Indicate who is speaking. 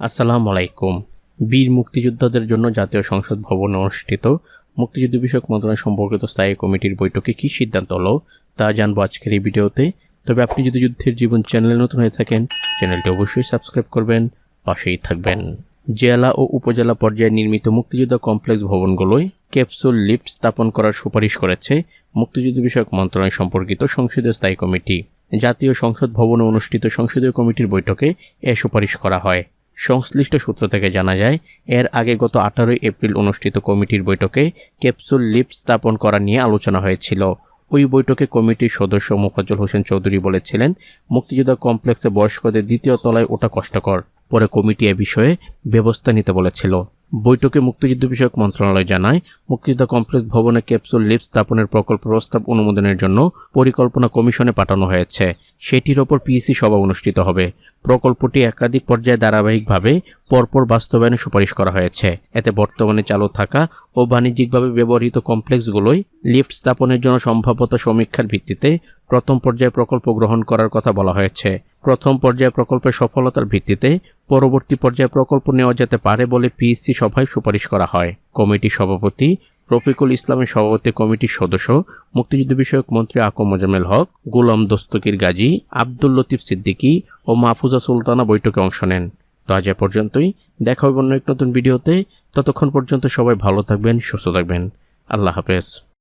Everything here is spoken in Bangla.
Speaker 1: আসসালামু আলাইকুম বীর মুক্তিযোদ্ধাদের জন্য জাতীয় সংসদ ভবনে অনুষ্ঠিত। মুক্তিযুদ্ধ বিষয়ক মন্ত্রণালয় সম্পর্কিত স্থায়ী কমিটির বৈঠকে কী সিদ্ধান্ত হলো, তা জানব আজকের এই ভিডিওতে। তবে আপনি যদি যুদ্ধের জীবন চ্যানেলে নতুন হয়ে থাকেন, চ্যানেলটি অবশ্যই সাবস্ক্রাইব করবেন, পাশেই থাকবেন। জেলা ও উপজেলা পর্যায়ে নির্মিত মুক্তিযোদ্ধা কমপ্লেক্স ভবনগুলোয় ক্যাপসুল লিফট স্থাপন করার সুপারিশ করেছে মুক্তিযুদ্ধ বিষয়ক মন্ত্রণালয় সম্পর্কিত সংসদীয় স্থায়ী কমিটি। জাতীয় সংসদ ভবনে অনুষ্ঠিত সংসদীয় কমিটির বৈঠকে এ সুপারিশ করা হয়। সংশ্লিষ্ট সূত্র থেকে জানা যায়, এর আগে গত আঠারোই এপ্রিল অনুষ্ঠিত কমিটির বৈঠকে ক্যাপসুল লিপ স্থাপন করা নিয়ে আলোচনা হয়েছিল। ওই বৈঠকে কমিটির সদস্য মোফাজ্জল হোসেন চৌধুরী বলেছিলেন, মুক্তিযোদ্ধা কমপ্লেক্সে বয়স্কদের দ্বিতীয় তলায় ওটা কষ্টকর। পরে কমিটি এ বিষয়ে ব্যবস্থা নিতে বলেছিল। বৈঠকে মুক্তিযুদ্ধ বিষয়ক মন্ত্রণালয় জানায়, মুক্তিযোদ্ধা কমপ্লেক্স ভবনে ক্যাপসুল লিফট স্থাপনের প্রকল্প প্রস্তাব অনুমোদনের জন্য পরিকল্পনা কমিশনে পাঠানো হয়েছে। সেটির ওপর পিএসসি সভা অনুষ্ঠিত হবে। প্রকল্পটি একাধিক পর্যায়ে ধারাবাহিকভাবে পরপর বাস্তবায়নে সুপারিশ করা হয়েছে। এতে বর্তমানে চালু থাকা ও বাণিজ্যিকভাবে ব্যবহৃত কমপ্লেক্সগুলোই লিফট স্থাপনের জন্য সম্ভাব্যতা সমীক্ষার ভিত্তিতে প্রথম পর্যায়ে প্রকল্প গ্রহণ করার কথা বলা হয়েছে। প্রথম পর্যায়ে প্রকল্পের সফলতার ভিত্তিতে পরবর্তী পর্যায়ে প্রকল্প নেওয়া যেতে পারে বলে পিএসসি সভায় সুপারিশ করা হয়। কমিটির সভাপতি রফিকুল ইসলামের সভাপতি কমিটির সদস্য, মুক্তিযুদ্ধ বিষয়ক মন্ত্রী আকম মোজামেল হক, গোলাম দস্তকির গাজী, আব্দুল লতিফ সিদ্দিকী ও মাহফুজা সুলতানা বৈঠকে অংশ নেন। তো আজ পর্যন্তই। দেখা হবে অন্য এক নতুন ভিডিওতে। ততক্ষণ পর্যন্ত সবাই ভালো থাকবেন, সুস্থ থাকবেন। আল্লাহ হাফেজ।